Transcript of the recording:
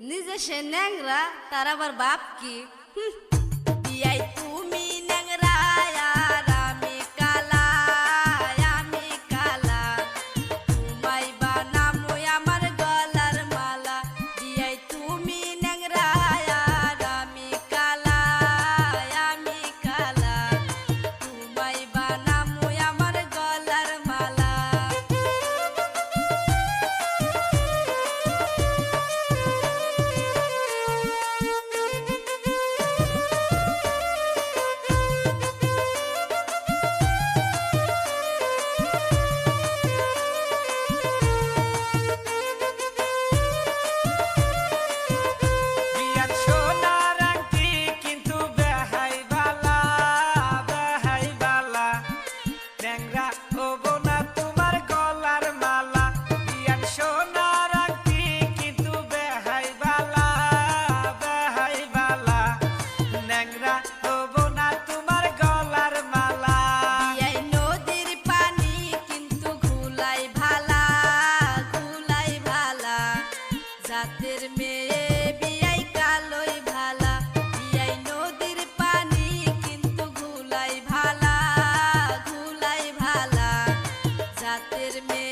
নিজে সে ন্যাংরা তার আবার বাপ কি? তুমি। জাতের মেয়ে বিয়াই কালোই নদীর পানি কিন্তু ঘুলাই ভালা ঘুলাই ভালা। মেয়ে